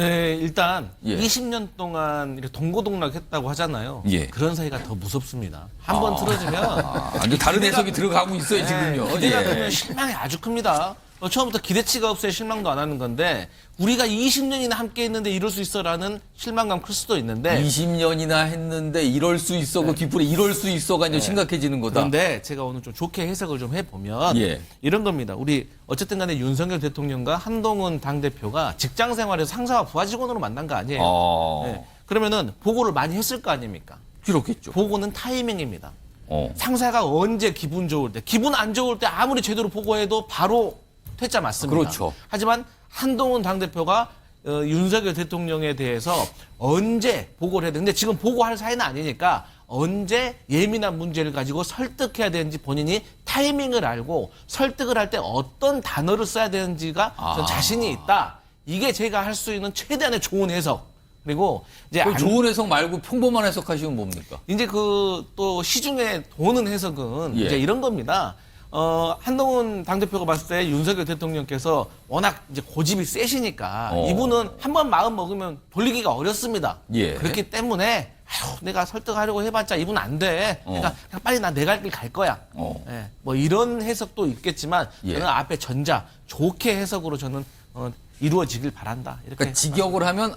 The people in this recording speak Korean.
네, 일단 예. 20년 동안 이렇게 동고동락했다고 하잖아요. 예. 그런 사이가 더 무섭습니다. 한번 틀어지면 아, 다른 해석이 들어가고 있어요, 지금요. 네, 기대가 예. 되면 실망이 아주 큽니다. 어, 처음부터 기대치가 없어야 실망도 안 하는 건데 우리가 20년이나 함께 했는데 이럴 수 있어라는 실망감 클 수도 있는데 20년이나 했는데 이럴 수 있어, 그 뒷불에 이럴 수 있어가 이제 심각해지는 거다. 그런데 제가 오늘 좀 좋게 해석을 좀 해보면 예. 이런 겁니다. 우리 어쨌든 간에 윤석열 대통령과 한동훈 당대표가 직장 생활에서 상사와 부하 직원으로 만난 거 아니에요. 어, 네. 그러면은 보고를 많이 했을 거 아닙니까? 그렇겠죠. 보고는 타이밍입니다. 어. 상사가 언제 기분 좋을 때, 기분 안 좋을 때 아무리 제대로 보고해도 바로 퇴짜 맞습니다. 그렇죠. 하지만 한동훈 당대표가 어, 윤석열 대통령에 대해서 언제 보고를 해야 되는데 지금 보고할 사이는 아니니까 언제 예민한 문제를 가지고 설득해야 되는지 본인이 타이밍을 알고 설득을 할 때 어떤 단어를 써야 되는지가 전 아. 자신이 있다. 이게 제가 할 수 있는 최대한의 좋은 해석. 그리고 이제 그 안- 좋은 해석 말고 평범한 해석하시면 뭡니까? 이제 그 또 시중에 도는 해석은 예. 이제 이런 겁니다. 어, 한동훈 당대표가 봤을 때 윤석열 대통령께서 워낙 이제 고집이 세시니까 어. 이분은 한 번 마음 먹으면 돌리기가 어렵습니다. 예. 그렇기 때문에 아휴, 내가 설득하려고 해봤자 이분 안 돼. 어. 그러니까 그냥 빨리 나 내 갈 길 갈 거야. 어. 예, 뭐 이런 해석도 있겠지만 예. 저는 앞에 전자 좋게 해석으로 저는 어, 이루어지길 바란다. 이렇게 그러니까 직역을 하면